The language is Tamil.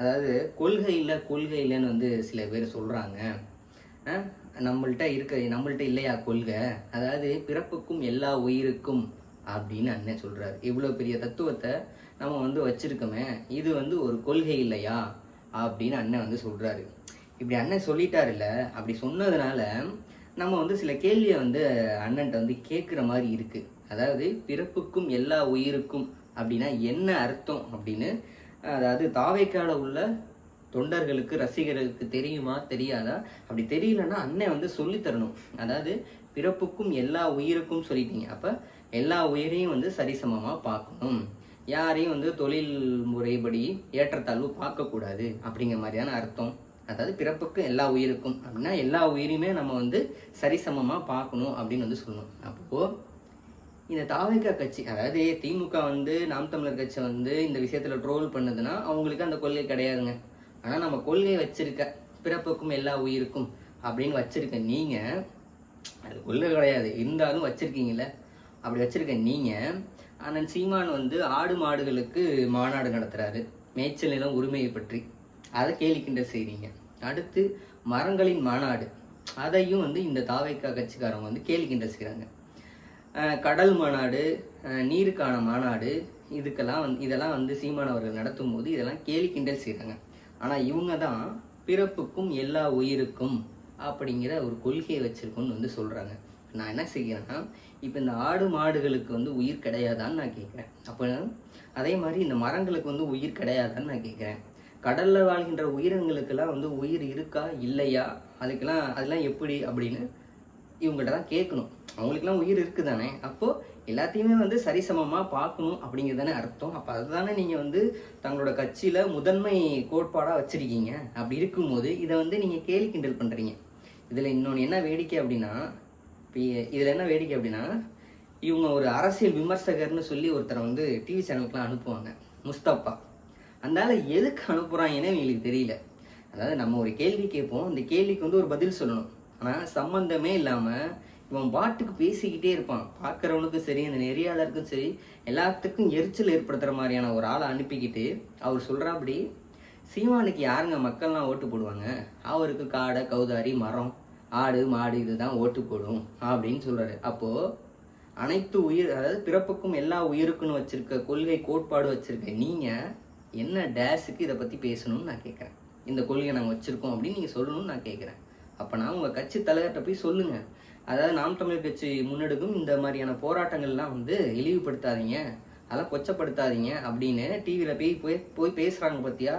அதாவது கொள்கை இல்லை கொள்கை இல்லைன்னு வந்து சில பேர் சொல்கிறாங்க நம்மள்கிட்ட இருக்க நம்மள்கிட்ட இல்லையா கொள்கை? அதாவது பிறப்புக்கும் எல்லா உயிருக்கும் அப்படின்னு அண்ணன் சொல்கிறாரு இவ்வளோ பெரிய தத்துவத்தை நம்ம வந்து வச்சுருக்கோமே இது வந்து ஒரு கொள்கை இல்லையா அப்படின்னு அண்ணன் வந்து சொல்கிறாரு இப்படி அண்ணன் சொல்லிட்டாருல்ல அப்படி சொன்னதுனால நம்ம வந்து சில கேள்வியை வந்து அண்ணன்ட்ட வந்து கேட்குற மாதிரி இருக்குது அதாவது பிறப்புக்கும் எல்லா உயிருக்கும் அப்படின்னா என்ன அர்த்தம் அப்படின்னு அதாவது தாவைக்கால உள்ள தொண்டர்களுக்கு ரசிகர்களுக்கு தெரியுமா தெரியாதா? அப்படி தெரியலன்னா அண்ணன் வந்து சொல்லித் தரணும். அதாவது பிறப்புக்கும் எல்லா உயிருக்கும் சொல்லிட்டீங்க. அப்ப எல்லா உயிரையும் வந்து சரிசமமா பார்க்கணும். யாரையும் வந்து தொழில் முறைப்படி ஏற்றத்தாழ்வு பார்க்கக்கூடாது அப்படிங்கிற மாதிரியான அர்த்தம். அதாவது பிறப்புக்கும் எல்லா உயிருக்கும். அப்படின்னா எல்லா உயிரையுமே நம்ம வந்து சரிசமமாக பார்க்கணும் அப்படின்னு வந்து சொல்லணும். அப்போது இந்த தாவேக்கா கட்சி அதாவது திமுக வந்து நாம் தமிழர் கட்சி வந்து இந்த விஷயத்துல ட்ரோல் பண்ணுதுன்னா அவங்களுக்கு அந்த கொள்கை கிடையாதுங்க. ஆனா நம்ம கொள்கை வச்சிருக்க பிறப்புக்கும் எல்லா உயிருக்கும் அப்படின்னு வச்சிருக்க நீங்க அது கொள்கை கிடையாது. இருந்தாலும் வச்சிருக்கீங்கல்ல? அப்படி வச்சிருக்க நீங்க அண்ணன் சீமான் வந்து ஆடு மாடுகளுக்கு மாநாடு நடத்துறாரு. மேய்ச்சல் நிலம் உரிமையை பற்றி. அதை கேலிக்கின்ற செய்கிறீங்க செய்றீங்க. அடுத்து மரங்களின் மாநாடு. அதையும் வந்து இந்த தாவைக்கா கட்சிக்காரங்க வந்து கேலிக்கின்ற செய்கிறாங்க கடல் மாநாடு நீருக்கான மாநாடு இதுக்கெல்லாம் வந்து இதெல்லாம் வந்து சீமானவர்கள் நடத்தும் போது இதெல்லாம் கேலி கிண்டல் செய்கிறாங்க ஆனால் இவங்க தான் பிறப்புக்கும் எல்லா உயிருக்கும் அப்படிங்கிற ஒரு கொள்கையை வச்சுருக்கோன்னு வந்து சொல்கிறாங்க நான் என்ன செய்கிறேன்னா இப்போ இந்த ஆடு மாடுகளுக்கு வந்து உயிர் கிடையாதான்னு நான் கேட்குறேன் அப்போ அதே மாதிரி இந்த மரங்களுக்கு வந்து உயிர் கிடையாதான்னு நான் கேட்குறேன் கடலில் வாழ்கின்ற உயிரினங்களுக்கெல்லாம் வந்து உயிர் இருக்கா இல்லையா? அதுக்கெல்லாம் அதெல்லாம் எப்படி அப்படின்னு இவங்கள்ட்ட தான் கேட்கணும். அவங்களுக்குலாம் உயிர் இருக்குதானே? அப்போது எல்லாத்தையுமே வந்து சரிசமமாக பார்க்கணும் அப்படிங்கிறது தானே அர்த்தம். அப்போ அதுதானே நீங்கள் வந்து தங்களோட கட்சியில் முதன்மை கோட்பாடாக வச்சுருக்கீங்க. அப்படி இருக்கும்போது இதை வந்து நீங்கள் கேலி கிண்டல் பண்ணுறீங்க இதில் இன்னொன்று என்ன வேடிக்கை அப்படின்னா இப்போ இதில் என்ன வேடிக்கை அப்படின்னா இவங்க ஒரு அரசியல் விமர்சகர்னு சொல்லி ஒருத்தரை வந்து டிவி சேனலுக்குலாம் அனுப்புவாங்க. முஸ்தபா. அதனால எதுக்கு அனுப்புகிறாங்கன்னு எங்களுக்கு தெரியல. அதாவது நம்ம ஒரு கேள்வி கேட்போம். அந்த கேள்விக்கு வந்து ஒரு பதில் சொல்லணும். ஆனால் சம்மந்தமே இல்லாமல் இவன் பாட்டுக்கு பேசிக்கிட்டே இருப்பான். பார்க்குறவனுக்கும் சரி அந்த நெறியாளருக்கும் சரி எல்லாத்துக்கும் எரிச்சல் ஏற்படுத்துகிற மாதிரியான ஒரு ஆளை அனுப்பிக்கிட்டு அவர் சொல்கிறாப்படி சீமானுக்கு யாருங்க மக்கள்லாம் ஓட்டு போடுவாங்க? அவருக்கு காடை கௌதாரி மரம் ஆடு மாடு இதுதான் ஓட்டு போடும் அப்படின்னு சொல்கிறாரு அப்போது அனைத்து உயிர் அதாவது பிறப்புக்கும் எல்லா உயிருக்குன்னு வச்சுருக்க கொள்கை கோட்பாடு வச்சுருக்க நீங்கள் என்ன டேஸுக்கு இதை பற்றி பேசணும்னு நான் கேட்குறேன் இந்த கொள்கையை நாங்கள் வச்சுருக்கோம் அப்படின்னு நீங்கள் சொல்லணும்னு நான் கேட்குறேன் அப்ப நான் கட்சி தலைவர்கிட்ட போய் சொல்லுங்க. அதாவது நாம் தமிழர் கட்சி முன்னெடுக்கும் இந்த மாதிரியான போராட்டங்கள்லாம் வந்து இழிவுபடுத்தாதீங்க. அதெல்லாம் கொச்சப்படுத்தாதீங்க அப்படின்னு டிவியில் போய் போய் போய் பேசுகிறாங்க பார்த்தியா